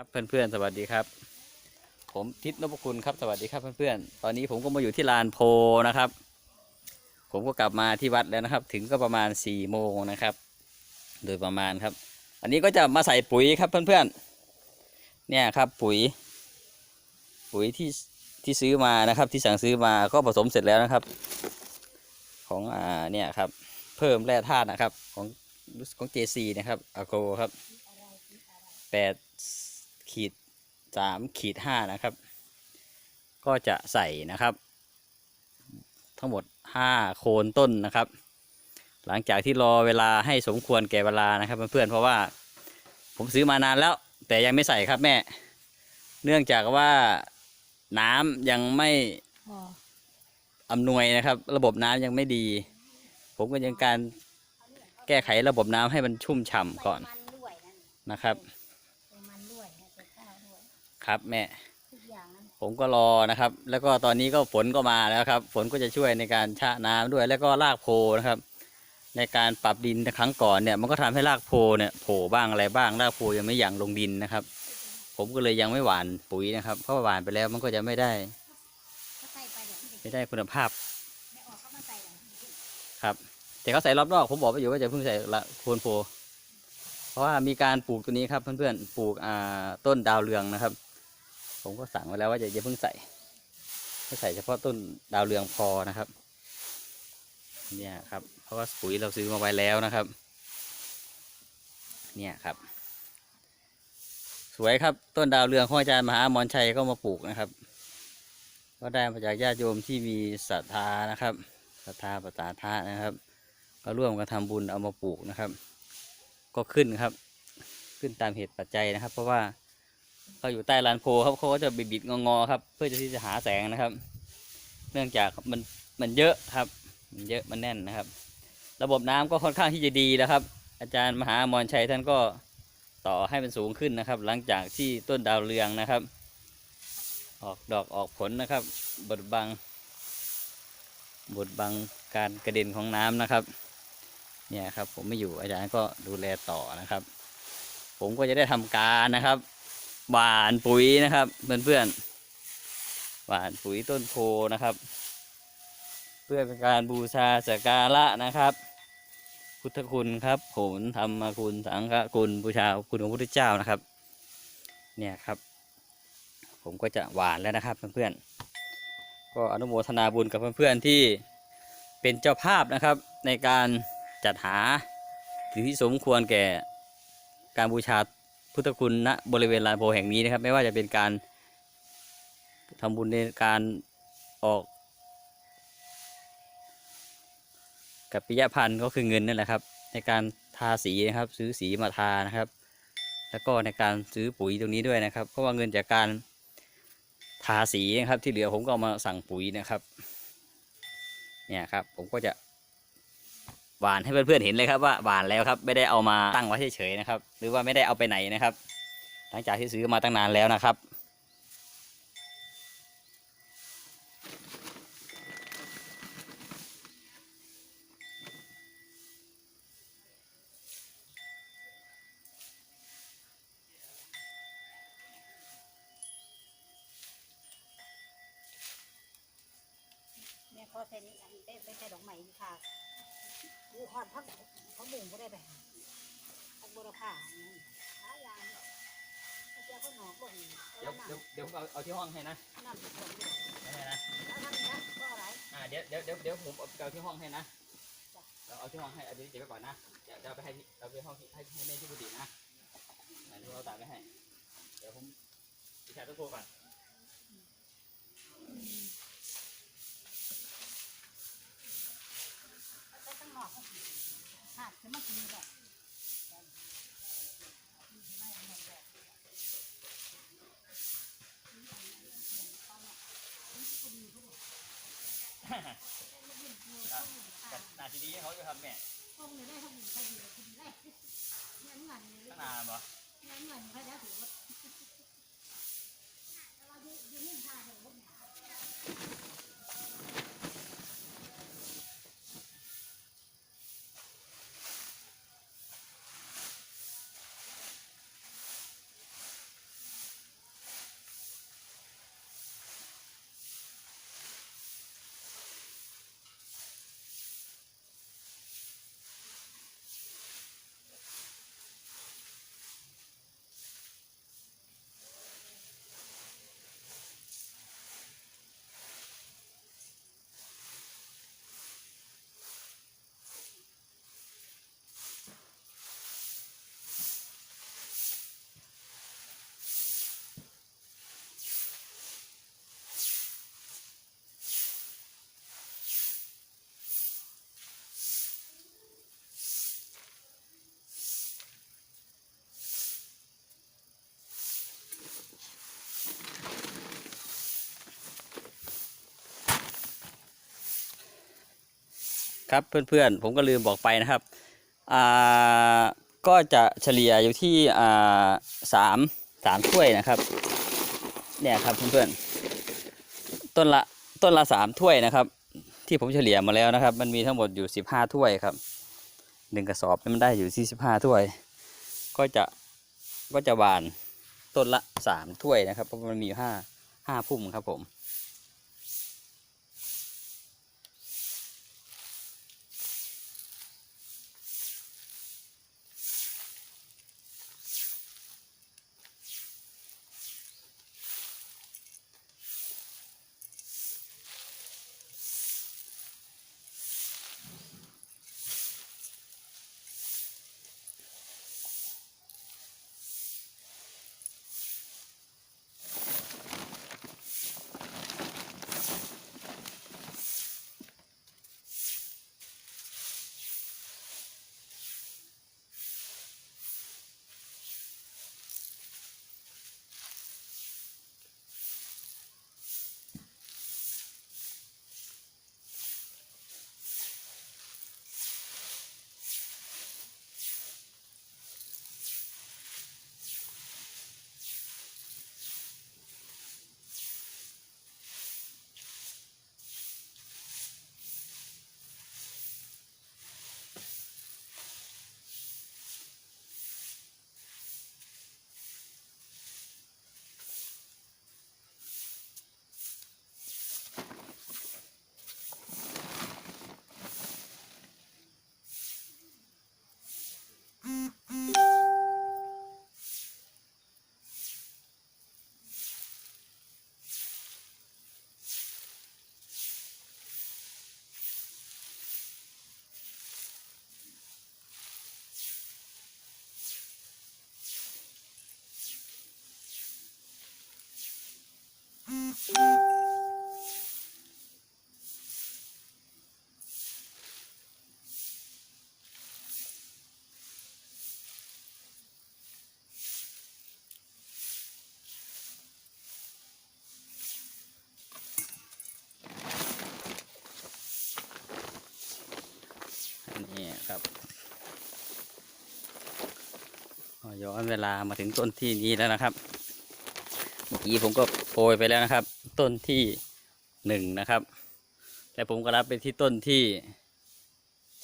ครับเพื่อนๆสวัสดีครับ ผมทิศนพคุณครับสวัสดีครับเพื่อนๆตอนนี้ผมก็มาอยู่ที่ลานโพนะครับ ผมก็กลับมาที่วัดแล้วนะครับ ถึงก็ประมาณ4ี่โมงนะครับ โดยประมาณครับ อันนี้ก็จะมาใส่ปุ๋ยครับเพื่อนๆเนี่ยครับปุ๋ย ปุ๋ยที่ที่ซื้อมานะครับ ที่สั่งซื้อมาก็ผสมเสร็จแล้วนะครับ ของอ่าเนี่ยครับเพิ่มแร่ธาตุนะครับของของ JC นะครับอโกครับแปด ขีดสามขีดห้านะครับ ก็จะใส่นะครับ ทั้งหมดห้าโคนต้นนะครับ หลังจากที่รอเวลาให้สมควรแก่เวลานะครับเพื่อนๆเพราะว่าผมซื้อมานานแล้ว แต่ยังไม่ใส่ครับแม่ เนื่องจากว่าน้ำยังไม่อำนวยนะครับ ระบบน้ำยังไม่ดี ผมก็ยังการแก้ไขระบบน้ำให้มันชุ่มฉ่ำก่อนนะครับ ใส่มันด้วยนะใส่ข้าวด้วย ครับแม่ ทุกอย่างนั้นผมก็รอนะครับ แล้วก็ตอนนี้ก็ฝนก็มาแล้วครับ ฝนก็จะช่วยในการชะน้ำด้วย แล้วก็รากโพนะครับ ในการปรับดินครั้งก่อนเนี่ย มันก็ทำให้รากโพเนี่ยโผล่บ้างอะไรบ้าง รากโพยังไม่หยั่งลงดินนะครับ ผมก็เลยยังไม่หว่านปุ๋ยนะครับ เพราะว่าหว่านไปแล้วมันก็จะไม่ได้ก็ใส่ไปเดี๋ยวที่ไม่ได้คุณภาพไม่ออกก็มาใส่เลยครับ แต่เขาใส่รอบนอกผมบอกไปอยู่ว่าจะเพิ่งใส่ละโคนโพ เพราะว่ามีการปลูกตัวนี้ครับเพื่อนๆ ปลูกอ่าต้นดาวเรืองนะครับ ผมก็สั่งไว้แล้วว่าจะอย่าเพิ่งใส่ให้ใส่เฉพาะต้นดาวเรืองพอนะครับ เนี่ยครับ เพราะว่าปุ๋ยเราซื้อมาไว้แล้วนะครับ เนี่ยครับ สวยครับต้นดาวเรืองของอาจารย์มหาอมชัยก็มาปลูกนะครับ ก็ได้มาจากญาติโยมที่มีศรัทธานะครับศรัทธาประตาธานะครับ ก็ร่วมกันทำบุญเอามาปลูกนะครับ ก็ขึ้นครับ ขึ้นตามเหตุปัจจัยนะครับ เพราะว่า เขาอยู่ใต้ลานโพครับเขาก็จะบิดๆงอๆครับ เพื่อที่จะหาแสงนะครับ เนื่องจากมันมันเยอะครับ มันเยอะมันแน่นนะครับ ระบบน้ำก็ค่อนข้างที่จะดีแล้วครับ อาจารย์มหาอมรชัยท่านก็ต่อให้มันสูงขึ้นนะครับ หลังจากที่ต้นดาวเรืองนะครับ ออกดอกออกผลนะครับบดบังบดบังการกระเด็นของน้ำนะครับ เนี่ยครับผมไม่อยู่อาจารย์ก็ดูแลต่อนะครับ ผมก็จะได้ทำการนะครับ หวานปุ๋ยนะครับ เพื่อนๆหวานปุ๋ยต้นโพนะครับ เพื่อเป็นการบูชาสักการะนะครับ พุทธคุณครับผมธรรมคุณสังฆคุณบูชาคุณของพระพุทธเจ้านะครับ เนี่ยครับ ผมก็จะหวานแล้วนะครับเพื่อนๆก็อนุโมทนาบุญกับเพื่อนๆที่เป็นเจ้าภาพนะครับในการจัดหาสิ่งที่สมควรแก่การบูชา พุทธคุณณบริเวณลานโพแห่งนี้นะครับ ไม่ว่าจะเป็นการทำบุญในการออก กับปิยพันธ์ก็คือเงินนั่นแหละครับ ในการทาสีนะครับ ซื้อสีมาทานะครับ แล้วก็ในการซื้อปุ๋ยตรงนี้ด้วยนะครับ เพราะว่าเงินจากการทาสีนะครับ ที่เหลือผมก็เอามาสั่งปุ๋ยนะครับ เนี่ยครับ ผมก็จะ หวานให้เพื่อนๆเห็นเลยครับว่าหวานแล้วครับ ไม่ได้เอามาตั้งไว้เฉยๆนะครับ หรือว่าไม่ได้เอาไปไหนนะครับ หลังจากที่ซื้อมาตั้งนานแล้วนะครับเนี่ยพอใส่นี่อันได้ไปใส่ดอกไม้ค่ะ ดูหอดพักพักบุ้งก็ได้ไปพักบัวผ่านี่หาอย่างเนี่ยเอาเจ้าข้าวหนอกลงเดี๋ยวเดี๋ยวเดี๋ยวผมเอาเอาที่ห้องให้นะน้ำผสมอยู่ไม่ให้นะแล้วทำนี้ก็อะไรอ่าเดี๋ยวเดี๋ยวเดี๋ยวเดี๋ยวผมเอาเอาที่ห้องให้นะเราเอาที่ห้องให้เอาเดี๋ยวเดี๋ยวไปก่อนนะเดี๋ยวเดี๋ยวเอาไปให้ที่เอาไปห้องที่ให้ให้แม่ที่บุตรนะอ่าเดี๋ยวเราตามไปให้ เดี๋ยวผมดิฉันต้องโทรก่อน ไปตั้งหนอกหาดจะมากิ นแบบแต่นาทีนี้เขาจะทำแม่พวกนี้ได้ทำหนึ่งใครอยู่กินได้เนี่ยเงินเนี่ยตั้งนานปะเนี่ยเงินใครได้ถือว่าเรา ครับเพื่อนๆ ผมก็ลืมบอกไปนะครับอ่าก็จะเฉลี่ยอยู่ที่อ่าสามสามถ้วยนะครับเนี่ยครับเพื่อนๆต้นละต้นละสามถ้วยนะครับ ที่ผมเฉลี่ยมาแล้วนะครับ มันมีทั้งหมดอยู่สิบห้าถ้วยครับหนึ่งกระสอบนี่มันได้อยู่ที่สิบห้าถ้วย ก็จะก็จะหวานต้นละสามถ้วยนะครับเพราะมันมีอยู่ห้าห้าพุ่มครับผม ครับย้อนเวลามาถึงต้นที่นี้แล้วนะครับ เมื่อกี้ผมก็โปรยไปแล้วนะครับ ต้นที่หนึ่งนะครับ แล้วผมก็รับไปที่ต้นที่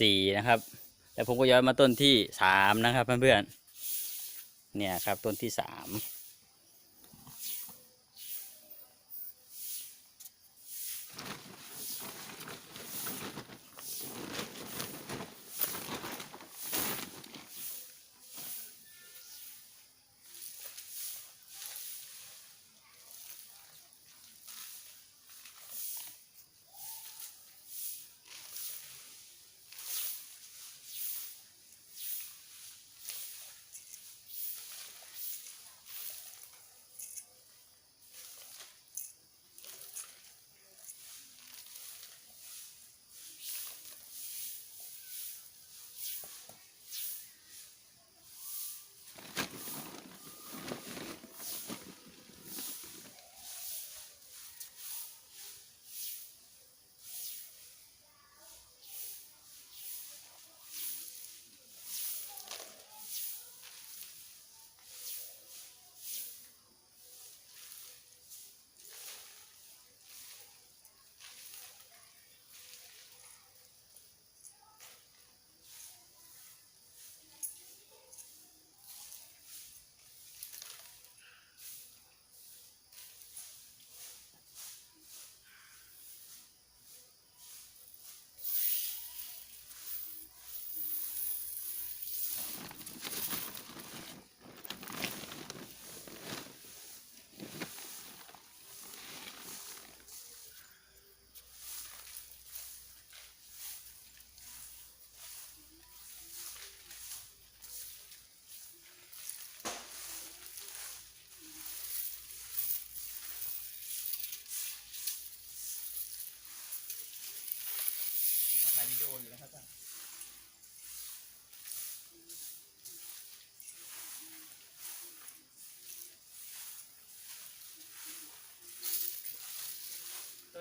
สี่นะครับ แล้วผมก็ย้อนมาต้นที่สามนะครับเพื่อนๆเนี่ยครับต้นที่สาม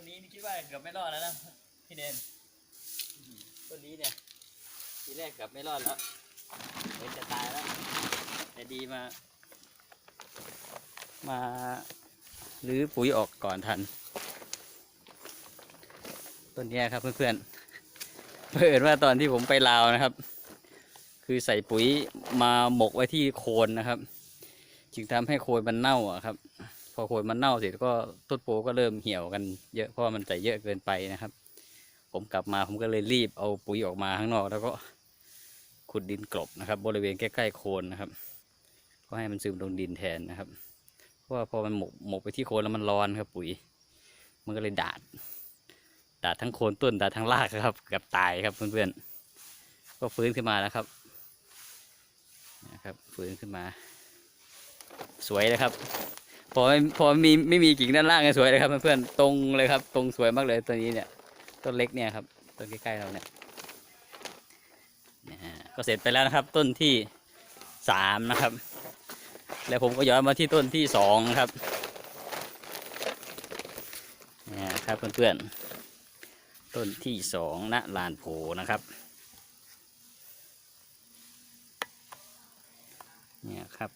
นี้นี่คิดว่าเกือบไม่รอดแล้วนะพี่เดนต้นนี้เนี่ยทีแรกเกับไม่รอดแล้วเหมือนจะตายแล้ว แต่ดีมา มาหรือปุ๋ยออกก่อนทันต้นนี้ครับเพื่อนๆเพื่อนว่าตอนที่ผมไปลาวนะครับ คือใส่ปุ๋ยมาหมกไว้ที่โคนนะครับ จึงทำให้โคนมันเน่าอะครับ อโคนมันเน่าเสร็จก็ต้นโพก็เริ่มเหี่ยวกันเยอะเพราะมันใส่เยอะเกินไปนะครับ ผมกลับมาผมก็เลยรีบเอาปุ๋ยออกมาข้างนอก แล้วก็ขุดดินกลบนะครับ บริเวณใกล้ๆโคนนะครับ ก็ให้มันซึมลงดินแทนนะครับ เพราะว่าพอมันหมกหมกไปที่โคนแล้วมันร้อนครับปุ๋ย มันก็เลยดาด ดาดทั้งโคนต้นดาดทั้งรากครับกือบตายครับเพื่อนๆก็ฟื้นขึ้นมาแล้วครับนะครับฟื้นขึ้นมา สวยเลยครับ พอไม่พอมีไม่มีกิ่งด้านล่างเนี่ยสวยเลยครับเพื่อนๆตรงเลยครับ ตรงสวยมากเลยตัวนี้เนี่ยต้นเล็กเนี่ยครับต้นใกล้ๆเราเนี่ยนะฮะก็เสร็จไปแล้วนะครับ ต้นที่สามนะครับ แล้วผมก็ย้อนมาที่ต้นที่สองครับเนี่ยครับเพื่อนๆต้นที่สองณลานโพนะครับเนี่ยครับ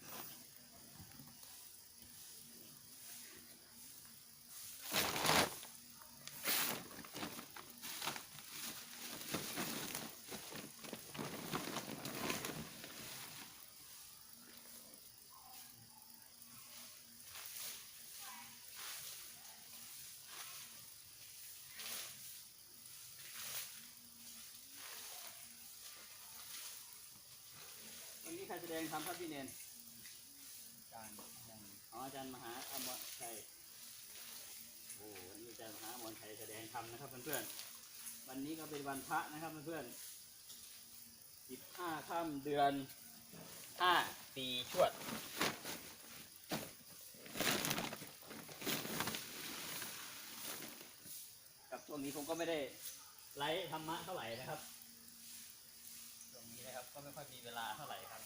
ดงทำครับพี่เนนอ๋ออาจารย์มหาอมรชัยโอ้วันนี้อาจารย์มหาอมรชัยแสดงทำนะครับเพื่อนๆวันนี้ก็เป็นวันพระนะครับเพื่อนๆสิบห้าค่ำเดือนห้าปีชวดกับช่วงนี้ผมก็ไม่ได้ไลฟ์ธรรมะเท่าไหร่นะครับ ตรงนี้นะครับก็ไม่ค่อยมีเวลาเท่าไหร่ครับ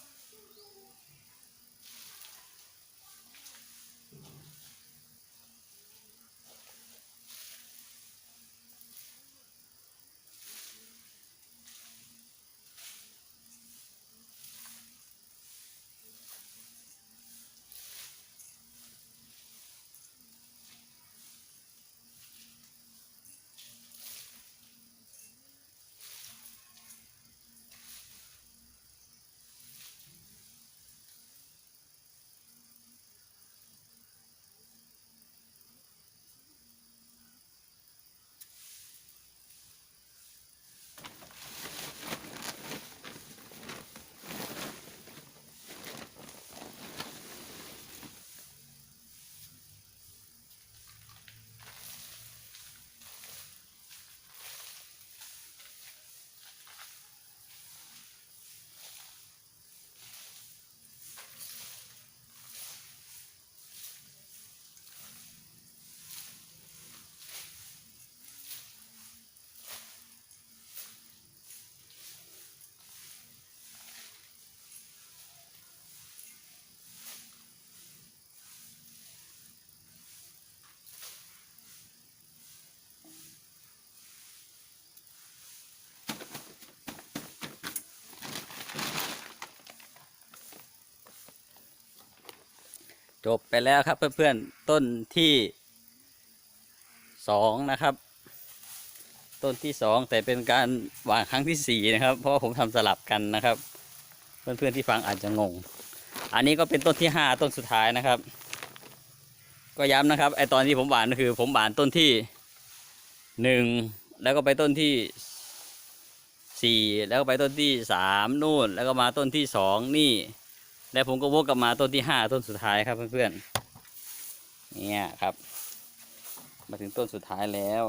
จบไปแล้วครับเพื่อนๆต้นที่สองนะครับ ต้นที่สองแต่เป็นการวางครั้งที่สี่นะครับ เพราะว่าผมทำสลับกันนะครับ เพื่อนๆที่ฟังอาจจะงง อันนี้ก็เป็นต้นที่ห้าต้นสุดท้ายนะครับ ก็ย้ำนะครับไอตอนที่ผมหวานก็คือ ผมหวานต้นที่หนึ่งแล้วก็ไปต้นที่สี่แล้วก็ไปต้นที่สามนู่น แล้วก็มาต้นที่สองนี่ แล้วผมก็วกกลับมาต้นที่ห้าต้นสุดท้ายครับเพื่อนๆเนี่ยครับ มาถึงต้นสุดท้ายแล้ว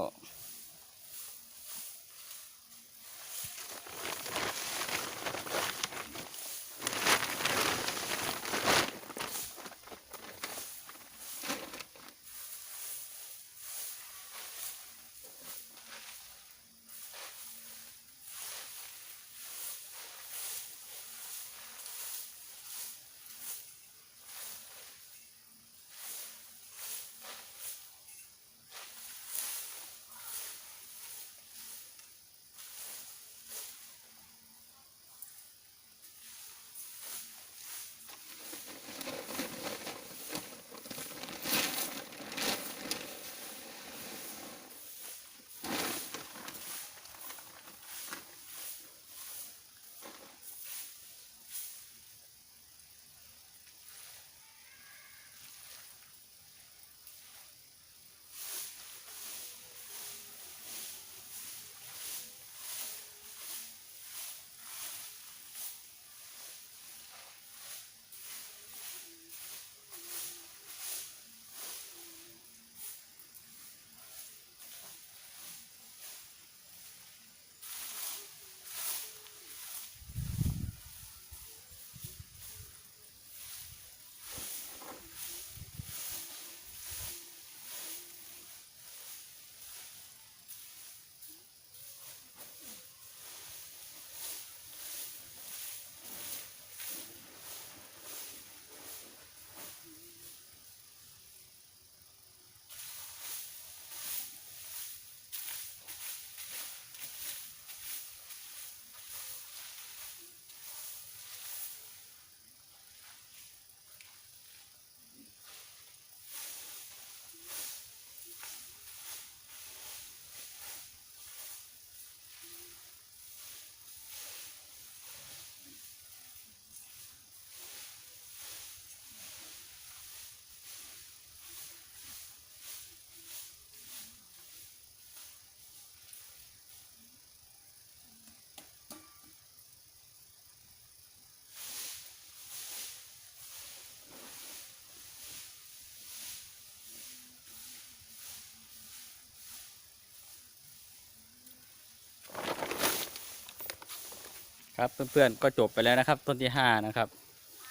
ครับเพื่อนๆก็จบไปแล้วนะครับ ต้นที่ห้านะครับ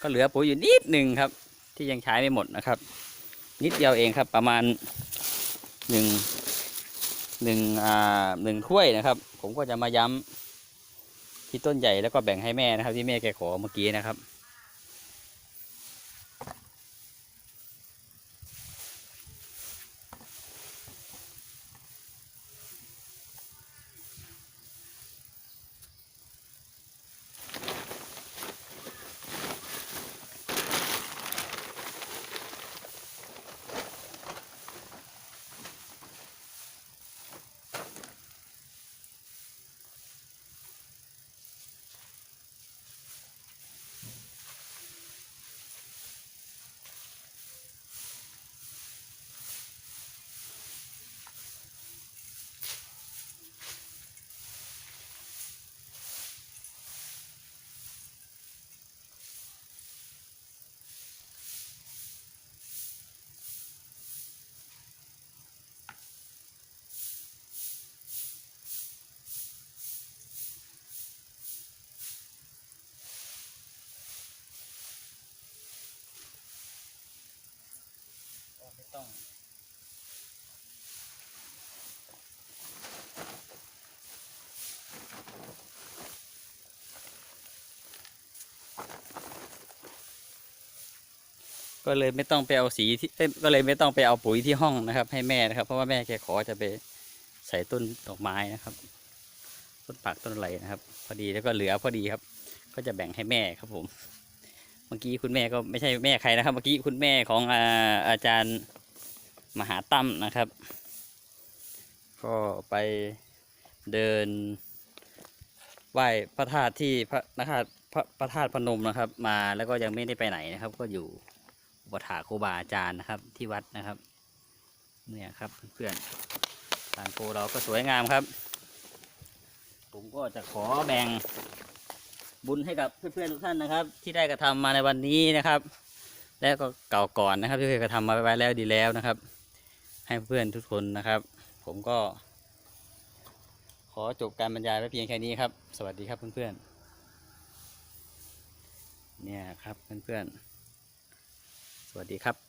ก็เหลือปุ๋ยอยู่นิดหนึ่งครับ ที่ยังใช้ไม่หมดนะครับ นิดเดียวเองครับ ประมาณหนึ่งหนึ่งอ่าหนึ่งถ้วยนะครับ ผมก็จะมาย้ำที่ต้นใหญ่แล้วก็แบ่งให้แม่นะครับ ที่แม่แกขอเมื่อกี้นะครับ ต้องก็เลยไม่ต้องไปเอาสีที่ก็เลยไม่ต้องไปเอาปุ๋ยที่ห้องนะครับ ให้แม่นะครับ เพราะว่าแม่แกขอจะไปใส่ต้นดอกไม้นะครับ ต้นปักต้นอะไรนะครับ พอดีแล้วก็เหลือพอดีครับ ก็จะแบ่งให้แม่ครับผม เมื่อกี้คุณแม่ก็ไม่ใช่แม่ใครนะครับ เมื่อกี้คุณแม่ของอาอาจารย์ มหาตั้มนะครับ ก็ไปเดินไหว้พระธาตุที่พระนะครับพระพระธาตุพนมนะครับ มาแล้วก็ยังไม่ได้ไปไหนนะครับ ก็อยู่อุปถากครูบาอาจารย์นะครับ ที่วัดนะครับ เนี่ยครับเพื่อนๆทางโกเราก็สวยงามครับ ผมก็จะขอแบ่งบุญให้กับเพื่อนๆทุกท่านนะครับ ที่ได้กระทำมาในวันนี้นะครับ และก็เก่าก่อนนะครับ ที่เคยกระทำมาไว้แล้วดีแล้วนะครับ ให้เพื่อนทุกคนนะครับ ผมก็ ขอจบการบรรยายไว้เพียงแค่นี้ครับ สวัสดีครับเพื่อนๆเนี่ยครับเพื่อนๆสวัสดีครับ